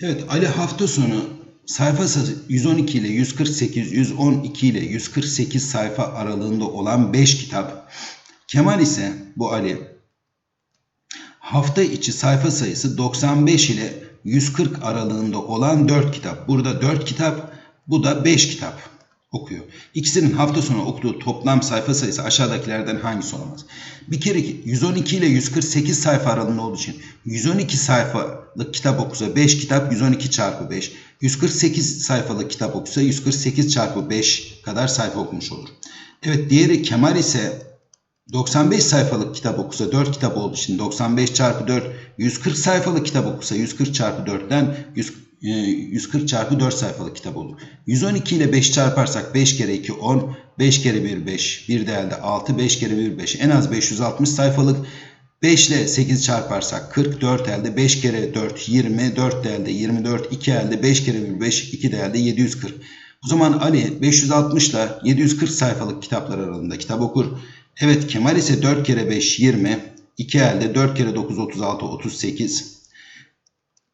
Evet Ali hafta sonu sayfa sayısı 112 ile 148, 112 ile 148 sayfa aralığında olan 5 kitap. Kemal ise bu Ali hafta içi sayfa sayısı 95 ile 140 aralığında olan 4 kitap. Burada 4 kitap, bu da 5 kitap okuyor. İkisinin hafta sonu okuduğu toplam sayfa sayısı aşağıdakilerden hangisi olamaz? Bir kere 112 ile 148 sayfa aralığında olduğu için 112 sayfalık kitap okusa 5 kitap 112 çarpı 5. 148 sayfalık kitap okusa 148 çarpı 5 kadar sayfa okumuş olur. Evet diğeri Kemal ise 95 sayfalık kitap okusa 4 kitap olduğu için 95 çarpı 4 140 sayfalık kitap okusa 140 çarpı 4'ten 100, e, 140 çarpı 4 sayfalık kitap olur. 112 ile 5 çarparsak 5 kere 2 10 5 kere 1 5 bir de elde 6 5 kere 1 5 en az 560 sayfalık 5 ile 8 çarparsak 44 elde 5 kere 4 20 4 de elde 24 2 elde 5 kere 1 5 2 de elde 740. O zaman Ali 560 ile 740 sayfalık kitaplar aralığında kitap okur. Evet Kemal ise 4 kere 5 20. 2 elde 4 kere 9 36 38.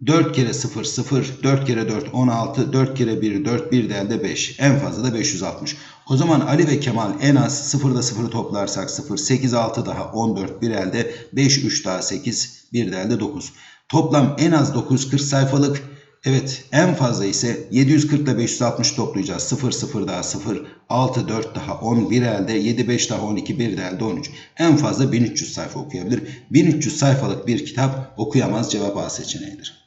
4 kere 0 0. 4 kere 4 16. 4 kere 1 4 1 de elde 5. En fazla da 560. O zaman Ali ve Kemal en az 0 da 0'ı toplarsak 0. 8 6 daha 14 bir elde 5 3 daha 8 bir de elde 9. Toplam en az 940 sayfalık Evet en fazla ise 740 ile 560 toplayacağız. 0 0 daha 0 6 4 daha 10 bir elde 7 5 daha 12 bir de elde 13. En fazla 1300 sayfa okuyabilir. 1300 sayfalık bir kitap okuyamaz cevap A seçeneğidir.